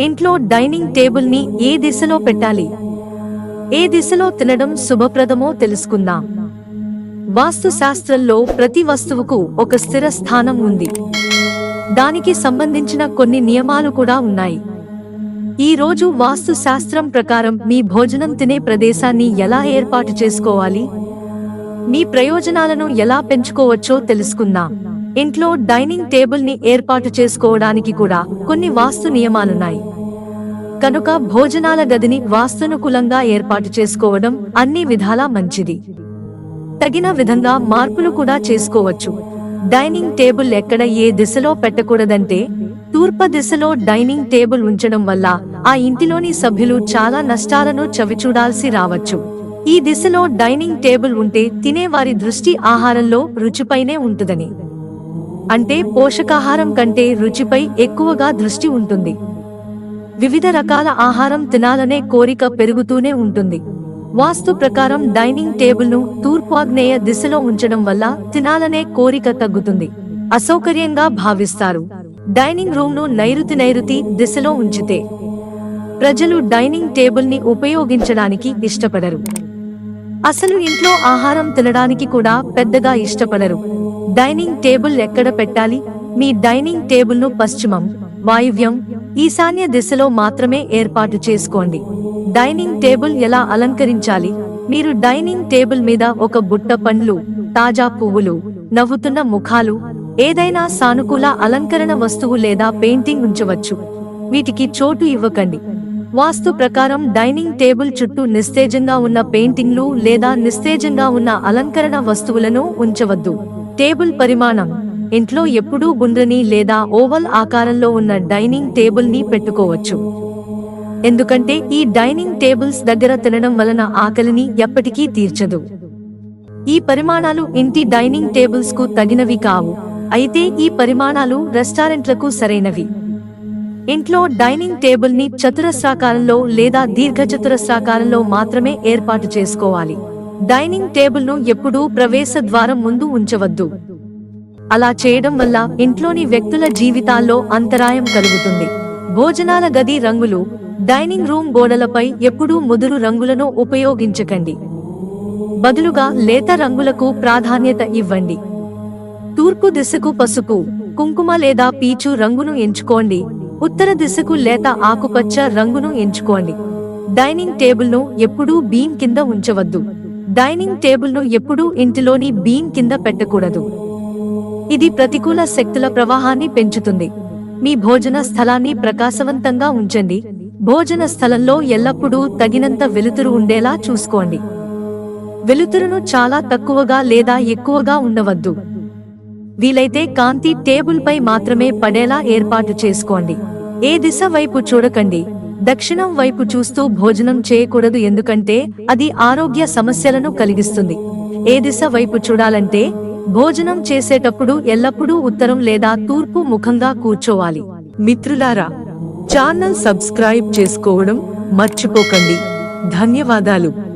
ఇంట్లో డైనింగ్ టేబుల్ని ఏ దిశలో పెట్టాలి? ఏ దిశలో తినడం శుభప్రదమో తెలుసుకుందాం. వాస్తు శాస్త్రంలో ప్రతి వస్తువుకు ఒక స్థిర స్థానం ఉంది. దానికి సంబంధించిన కొన్ని నియమాలు కూడా ఉన్నాయి. ఈ రోజు వాస్తు శాస్త్రం ప్రకారం మీ భోజనం తినే ప్రదేశాన్ని ఎలా ఏర్పాటు చేసుకోవాలి? మీ ప్రయోజనాలను ఎలా పెంచుకోవచ్చో తెలుసుకుందాం. ఇంట్లో డైనింగ్ టేబుల్ని ఏర్పాటు చేసుకోవడానికి కూడా కొన్ని వాస్తు నియమాలున్నాయి. కనుక భోజనాల గదిని వాస్తునుకూలంగా ఏర్పాటు చేసుకోవడం అన్ని విధాలా మంచిది. తగిన విధంగా మార్పులు కూడా చేసుకోవచ్చు. డైనింగ్ టేబుల్ ఎక్కడ ఏ దిశలో పెట్టకూడదంటే తూర్పు దిశలో డైనింగ్ టేబుల్ ఉంచడం వల్ల ఆ ఇంటిలోని సభ్యులు చాలా నష్టాలను చవిచూడాల్సి రావచ్చు. ఈ దిశలో డైనింగ్ టేబుల్ ఉంటే తినేవారి దృష్టి ఆహారంలో రుచిపైనే ఉంటుందని. అంటే పోషకాహారం కంటే రుచిపై ఎక్కువగా దృష్టి ఉంటుంది. వివిధ రకాల ఆహారం తినాలనే కోరిక పెరుగుతూనే ఉంటుంది. వాస్తు ప్రకారం డైనింగ్ టేబుల్ను తూర్పాగ్నేయ దిశలో ఉంచడం వల్ల తినాలనే కోరిక తగ్గుతుంది. అసౌకర్యంగా భావిస్తారు. డైనింగ్ రూమ్ను నైరుతి నైరుతి దిశలో ఉంచితే ప్రజలు డైనింగ్ టేబుల్ని ఉపయోగించడానికి ఇష్టపడరు. అసలు ఇంట్లో ఆహారం తినడానికి కూడా పెద్దగా ఇష్టపడరు. డైనింగ్ టేబుల్ ఎక్కడ పెట్టాలి? మీ డైనింగ్ టేబుల్ను పశ్చిమం వాయువ్యం ఈశాన్య దిశలో మాత్రమే ఏర్పాటు చేసుకోండి. డైనింగ్ టేబుల్ ఎలా అలంకరించాలి? మీరు డైనింగ్ టేబుల్ మీద ఒక బుట్ట పండ్లు తాజా పువ్వులు నవ్వుతున్న ముఖాలు ఏదైనా సానుకూల అలంకరణ వస్తువు లేదా పెయింటింగ్ ఉంచవచ్చు. వీటికి చోటు ఇవ్వకండి. వాస్తు ప్రకారం డైనింగ్ టేబుల్ చుట్టూ నిస్తేజంగా ఉన్న పెయింటింగ్లు లేదా నిస్తేజంగా ఉన్న అలంకరణ వస్తువులను ఉంచవద్దు. టేబుల్ పరిమాణం. ఇంట్లో ఎప్పుడూ గుండ్రని లేదా ఓవల్ ఆకారంలో ఉన్న డైనింగ్ టేబుల్ని పెట్టుకోవచ్చు. ఎందుకంటే ఈ డైనింగ్ టేబుల్స్ దగ్గర తినడం వలన ఆకలిని ఎప్పటికీ తీర్చదు. ఈ పరిమాణాలు ఇంటి డైనింగ్ టేబుల్స్కు తగినవి కావు. అయితే ఈ పరిమాణాలు రెస్టారెంట్లకు సరైనవి. ఇంట్లో డైనింగ్ టేబుల్ని చతురస్రాకారంలో లేదా దీర్ఘచతురస్రాకారంలో మాత్రమే ఏర్పాటు చేసుకోవాలి. డైనింగ్ టేబుల్ను ఎప్పుడూ ప్రవేశ ద్వారం ముందు ఉంచవద్దు. అలా చేయడం వల్ల ఇంట్లోని వ్యక్తుల జీవితాల్లో అంతరాయం కలుగుతుంది. భోజనాల గది రంగులు డైనింగ్ రూమ్ గోడలపై ఎప్పుడూ ముదురు రంగులను ఉపయోగించకండి. బదులుగా లేత రంగులకు ప్రాధాన్యత ఇవ్వండి. తూర్పు దిశకు పసుపు కుంకుమ లేదా పీచు రంగును ఎంచుకోండి. ఉత్తర దిశకు లేత ఆకుపచ్చ రంగును ఎంచుకోండి. డైనింగ్ టేబుల్ను ఎప్పుడూ బీమ్ కింద ఉంచవద్దు. డైనింగ్ టేబుల్ను ఎప్పుడూ ఇంటిలోని బీమ్ కింద పెట్టకూడదు. ఇది ప్రతికూల శక్తుల ప్రవాహాన్ని పెంచుతుంది. మీ భోజన స్థలాన్ని ప్రకాశవంతంగా ఉంచండి. భోజన స్థలంలో ఎల్లప్పుడూ తగినంత వెలుతురు ఉండేలా చూసుకోండి. వెలుతురును చాలా తక్కువగా లేదా ఎక్కువగా ఉండవద్దు. వీలైతే కాంతి టేబుల్ పై మాత్రమే పడేలా ఏర్పాటు చేసుకోండి. ఏ దిశ వైపు చూడకండి. దక్షిణం వైపు చూస్తూ భోజనం చేయకూడదు ఎందుకంటే అది ఆరోగ్య సమస్యలను కలిగిస్తుంది. ఏ దిశ వైపు చూడాలంటే భోజనం చేసేటప్పుడు ఎల్లప్పుడూ ఉత్తరం లేదా తూర్పు ముఖంగా కూర్చోవాలి. మిత్రులారా ఛానల్ సబ్స్క్రైబ్ చేసుకోవడం మర్చిపోకండి. ధన్యవాదాలు.